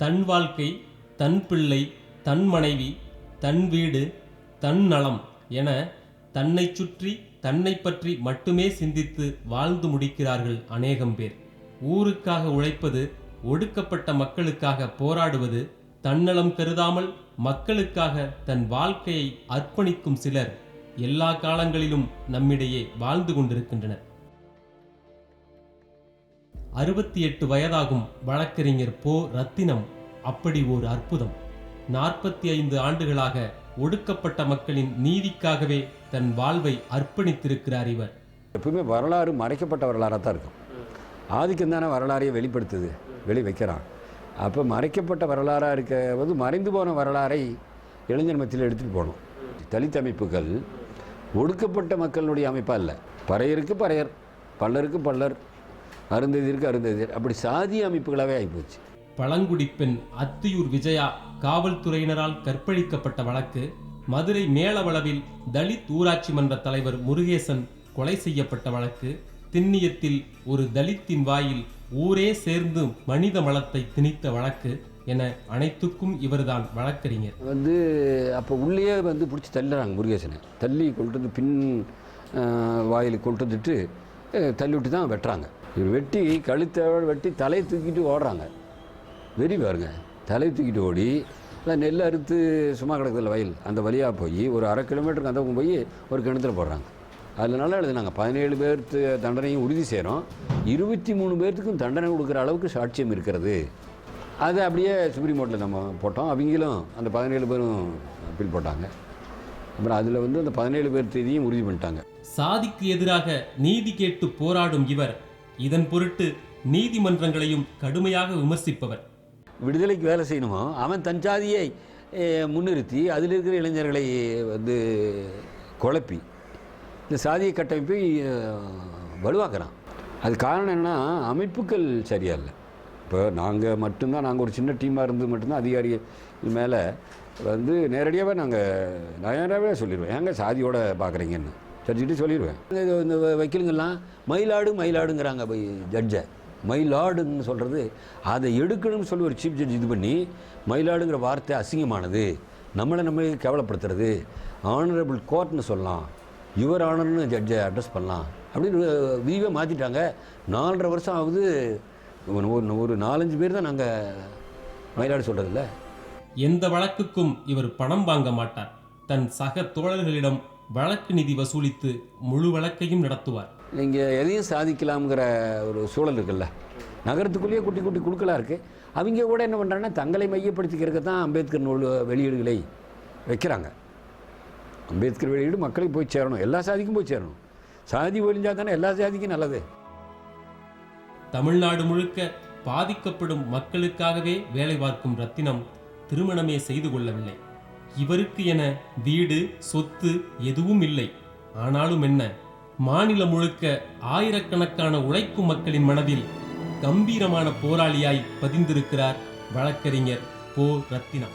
தன் வாழ்க்கை தன் பிள்ளை தன் மனைவி தன் வீடு தன் நலம் என தன்னை சுற்றி தன்னை பற்றி மட்டுமே சிந்தித்து வாழ்ந்து முடிக்கிறார்கள் அநேகம் பேர். ஊருக்காக உழைப்பது ஒடுக்கப்பட்ட மக்களுக்காக போராடுவது தன்னலம் கருதாமல் மக்களுக்காக தன் வாழ்க்கையை அர்ப்பணிக்கும் சிலர் எல்லா காலங்களிலும் நம்மிடையே வாழ்ந்து கொண்டிருக்கின்றனர். அறுபத்தி எட்டு வயதாகும் வழக்கறிஞர் போ. ரத்தினம் அப்படி ஒரு அற்புதம். நாற்பத்தி ஐந்து ஆண்டுகளாக ஒடுக்கப்பட்ட மக்களின் நீதிக்காகவே தன் வாழ்வை அர்ப்பணித்திருக்கிறார் இவர். எப்பவுமே வரலாறு மறைக்கப்பட்ட வரலாறாக தான் இருக்கும். ஆதிக்கம் தானே வரலாறையை வெளிப்படுத்துது வெளி வைக்கிறான் அப்போ மறைக்கப்பட்ட வரலாறாக இருக்க வந்து மறைந்து போன வரலாறை இளைஞர் மத்தியில் எடுத்துகிட்டு போகணும். தலித் அமைப்புகள் ஒடுக்கப்பட்ட மக்களுடைய அமைப்பாக இல்லை. பறையருக்கு பறையர் பல்லருக்கு பல்லர் அருந்ததிற்கு அருந்ததியர் அப்படி சாதிய அமைப்புகளாகவே ஆகிப்போச்சு. பழங்குடி பெண் அத்தியூர் விஜயா காவல்துறையினரால் கற்பழிக்கப்பட்ட வழக்கு மதுரை மேலவளவில் தலித் ஊராட்சி மன்ற தலைவர் முருகேசன் கொலை செய்யப்பட்ட வழக்கு திண்ணியத்தில் ஒரு தலித்தின் வாயில் ஊரே சேர்ந்து மனித மலத்தை திணித்த வழக்கு என அனைத்துக்கும் இவர்தான் வழக்கறிஞர். வந்து அப்போ உள்ளேயே வந்து பிடிச்சி தள்ளுறாங்க முருகேசனை. தள்ளி கொண்டு வந்து பின் வாயில் வாயிலுக்கு கொண்டு வந்துட்டு தள்ளி விட்டு தான் வெட்டுறாங்க. இவர் வெட்டி கழுத்தை வெட்டி தலையை தூக்கிட்டு ஓடுறாங்க. வெறி பாருங்க. தலையை தூக்கிட்டு ஓடி நெல் அறுத்து சும்மா கிடக்குதுல வயல் அந்த வழியாக போய் ஒரு அரை கிலோமீட்டருக்கு அந்த பக்கம் போய் ஒரு கிணத்துல போடுறாங்க. அதில் நல்லா எழுதுனாங்க பதினேழு பேர்த்து தண்டனையும் உறுதி செய்கிறோம் இருபத்தி மூணு பேர்த்துக்கும் தண்டனை கொடுக்குற அளவுக்கு சாட்சியம் இருக்கிறது. அதை அப்படியே சுப்ரீம் கோர்ட்டில் நம்ம போட்டோம் அவங்களும் அந்த பதினேழு பேரும் அப்பீல் போட்டாங்க. அப்புறம் அதில் வந்து அந்த பதினேழு பேர் தேதியும் உறுதி பண்ணிட்டாங்க. சாதிக்கு எதிராக நீதி கேட்டு போராடும் இவர் இதன் பொருட்டு நீதிமன்றங்களையும் கடுமையாக விமர்சிப்பவர். விடுதலைக்கு வேலை செய்யணுமோ? அவன் தன் சாதியை முன்னிறுத்தி அதில் இருக்கிற இளைஞர்களை வந்து குழப்பி இந்த சாதிய கட்டமைப்பை வலுவாக்குறான். அது காரணம் என்னென்னா அமைப்புகள் சரியா இல்லை இப்போ நாங்கள் மட்டும்தான் நாங்கள் ஒரு சின்ன டீமாக இருந்து மட்டும்தான் அதிகாரி மேலே வந்து நேரடியாகவே நாங்கள் நேரடியாகவே சொல்லிடுவேன் ஏங்க சாதியோட பார்க்குறீங்கன்னு சரிச்சுட்டு சொல்லிடுவேன் இந்த இந்த வக்கீலுங்கெல்லாம் மயிலாடு மயிலாடுங்கிறாங்க போய் ஜட்ஜை மயிலாடுன்னு சொல்கிறது அதை எடுக்கணும்னு சொல்லி ஒரு சீஃப் ஜட்ஜ் இது பண்ணி மயிலாடுங்கிற வார்த்தை அசிங்கமானது நம்மளை நம்ம கேவலப்படுத்துறது ஆனரபிள் கோர்ட்னு சொல்லலாம் யுவர் ஆனர்னு ஜட்ஜை அட்ரஸ் பண்ணலாம் அப்படின்னு விதிவே மாற்றிட்டாங்க நாலரை வருஷம் ஆகுது ஒரு ஒரு நாலஞ்சு பேர் தான் நாங்கள் மயிலாடு சொல்கிறதில்ல எந்த வழக்குக்கும் இவர் பணம் வாங்க மாட்டார். தன் சக தோழர்களிடம் வழக்கு நிதி வசூலித்து முழு வழக்கையும் நடத்துவார். நீங்கள் எதையும் சாதிக்கலாம்ங்கிற ஒரு சூழல் இருக்குல்ல? நகரத்துக்குள்ளேயே குட்டி குட்டி குழுக்களாக இருக்குது அவங்க கூட என்ன பண்ணுறாங்கன்னா தங்களை மையப்படுத்திக்கிறதுக்கு தான் அம்பேத்கர் நூல் வெளியீடுகளை வைக்கிறாங்க. அம்பேத்கர் வெளியீடு மக்களுக்கு போய் சேரணும். எல்லா சாதிக்கும் போய் சேரணும். சாதி ஒழிஞ்சால் தானே எல்லா சாதிக்கும் நல்லது. தமிழ்நாடு முழுக்க பாதிக்கப்படும் மக்களுக்காகவே வேலை பார்க்கும் ரத்தினம் திருமணமே செய்து கொள்ளவில்லை. இவருக்கு என வீடு சொத்து எதுவும் இல்லை. ஆனாலும் என்ன? மாநிலம் முழுக்க ஆயிரக்கணக்கான உழைக்கும் மக்களின் மனதில் கம்பீரமான போராளியாய் பதிந்திருக்கிறார் வழக்கறிஞர் போ ரத்தினம்.